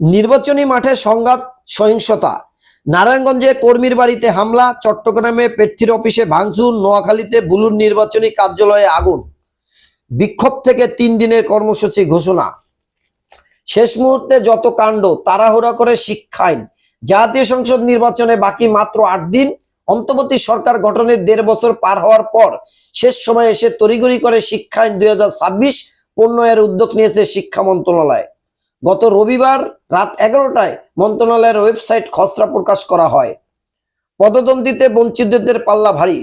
নির্বাচনী মাঠে সংঘাত, সহিংসতা। নারায়ণগঞ্জে কর্মীর বাড়িতে হামলা, চট্টগ্রামে প্রার্থীর অফিসে ভাঙচুর, নোয়াখালীতে বুলুর নির্বাচনী কার্যালয়ে আগুন। বিক্ষোভ থেকে তিন দিনের কর্মসূচি ঘোষণা। শেষ মুহূর্তে যত কাণ্ড, তাড়াহুড়া করে শিক্ষা আইন। জাতীয় সংসদ নির্বাচনে বাকি মাত্র আট দিন, অন্তর্বর্তী সরকার গঠনের দেড় বছর পার হওয়ার পর শেষ সময় এসে তড়িঘড়ি করে শিক্ষা আইন দুই হাজার ছাব্বিশ প্রণয়নের উদ্যোগ নিয়েছে শিক্ষা মন্ত্রণালয়। গত রবিবার রাত এগারোটায় মন্ত্রণালয়ের ওয়েবসাইট খসড়া প্রকাশ করা হয়। পদোন্নতিতে বঞ্চিতদের পাল্লা ভারী।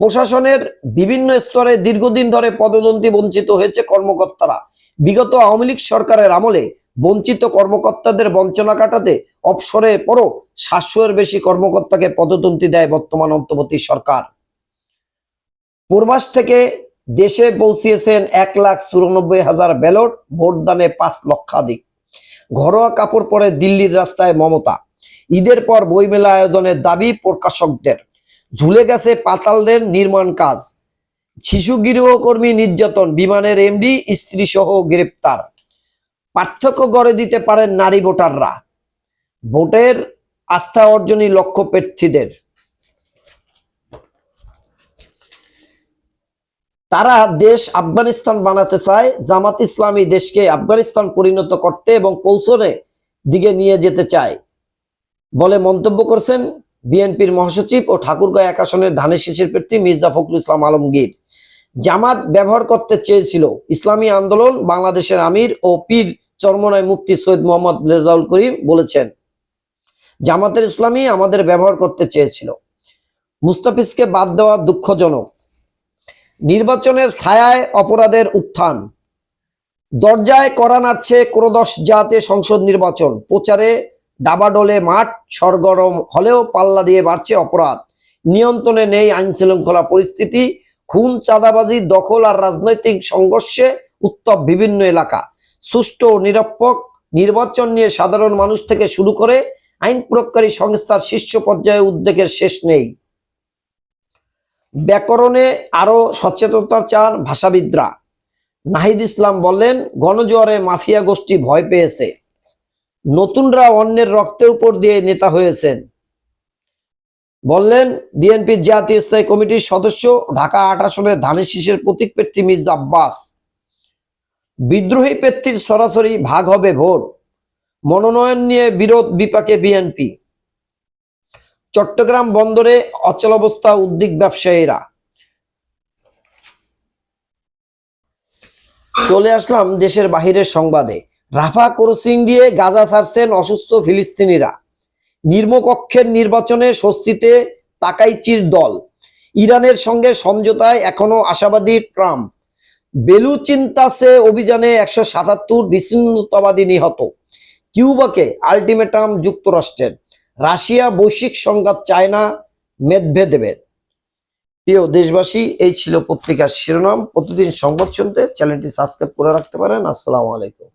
প্রশাসনের বিভিন্ন স্তরে দীর্ঘদিন ধরে পদোন্নতি বঞ্চিত হয়েছে কর্মকর্তারা। বিগত আওয়ামী লীগ সরকারের আমলে বঞ্চিত কর্মকর্তাদের বঞ্চনা কাটাতে অবসরে পরও সাতশোর বেশি কর্মকর্তাকে পদোন্নতি দেয় বর্তমান অন্তর্বর্তী সরকার। পূর্বাস থেকে দেশে পৌঁছিয়েছেন এক লাখ চুরানব্বই হাজার ব্যালট, ভোটদানে পাঁচ লক্ষাধিক। ঘরোয়া কাপড় পরে দিল্লির রাস্তায় মমতা। ঈদের পর বইমেলা আয়োজনের দাবি প্রকাশকদের। ঝুলে গেছে পাতালদের নির্মাণ কাজ। শিশু গৃহকর্মী নির্যাতন, বিমানের এমডি স্ত্রী সহ গ্রেপ্তার। পার্থক্য গড়ে দিতে পারেন নারী ভোটাররা। ভোটের আস্থা অর্জনই লক্ষ্য প্রার্থীদের তারা দেশ আফগানিস্তান বানাতে চায়, জামাত ইসলামী দেশকে আফগানিস্তান পরিণত করতে এবং পৌঁছনে দিকে নিয়ে যেতে চায় বলে মন্তব্য করছেন বিএনপির মহাসচিব ও ঠাকুরগাঁও এক আসনের ধানের শীষের প্রার্থী মির্জা ফখরুল ইসলাম আলমগীর। জামাত ব্যবহার করতে চেয়েছিল ইসলামী আন্দোলন, বাংলাদেশের আমির ও পীর চরমনায় মুফতি সৈয়দ মোহাম্মদ রেজাউল করিম বলেছেন, জামাতের ইসলামী আমাদের ব্যবহার করতে চেয়েছিল। মুস্তাফিজকে বাদ দেওয়া দুঃখজনক। নির্বাচনের ছায়ায় অপরাধের উত্থান। দরজায় করা নাড়ছে ক্রোদশ জাতীয় সংসদ নির্বাচন। প্রচারে ডাবাডোলে মাঠ, সরগরম হলেও পাল্লা দিয়ে বাড়ছে অপরাধ। নিয়ন্ত্রণে নেই আইন শৃঙ্খলা পরিস্থিতি। খুন, চাঁদাবাজি, দখল আর রাজনৈতিক সংঘর্ষে উত্তপ বিভিন্ন এলাকা। সুষ্ঠু ও নিরপেক্ষ নির্বাচন নিয়ে সাধারণ মানুষ থেকে শুরু করে আইন প্রয়োগকারী সংস্থার শীর্ষ পর্যায়ে উদ্বেগের শেষ নেই। ব্যাকরণে আরও সচেতনতা চান ভাষাবিদরা। নাহিদ ইসলাম বললেন, গণজোয়ারে মাফিয়া গোষ্ঠী ভয় পেয়েছে। নতুনরা অন্যের রক্তের উপর দিয়ে নেতা হয়েছেন। বললেন, বিএনপির জাতীয় স্থায়ী কমিটির সদস্য ঢাকা আট আসনের ধানের শীষের প্রতীক প্রার্থী মির্জা আব্বাস। বিদ্রোহী প্রার্থীর সরাসরি ভাগ হবে ভোট। মনোনয়ন নিয়ে বিরোধ বিপাকে বিএনপি। চট্টগ্রাম বন্দরে অচলাবস্থা উদ্দিক ব্যবসায়ীরা। চলে আসলাম দেশের বাহিরের সংবাদে। রাফা ক্রসিং দিয়ে গাজা ছাড়ছেন অসুস্থ ফিলিস্তিনিরা। নির্মকক্ষের নির্বাচনে স্বস্তিতে তাকাইচির দল। ইরানের সঙ্গে সমঝোতায় এখনও আশাবাদী ট্রাম্প। বেলুচিন্তাসে অভিযানে একশো সাতাত্তর বিচ্ছিন্নতাবাদী নিহত। কিউবাকে আলটিমেটাম যুক্তরাষ্ট্রের। রাশিয়া, বৈশ্বিক সংঘাত চায় না মেদভেদেবের প্রিয় দেশবাসী, এই ছিল পত্রিকার শিরোনাম। প্রতিদিন সংবাদ শুনতে চ্যানেলটি সাবস্ক্রাইব করে রাখতে পারেন। আসসালামু আলাইকুম।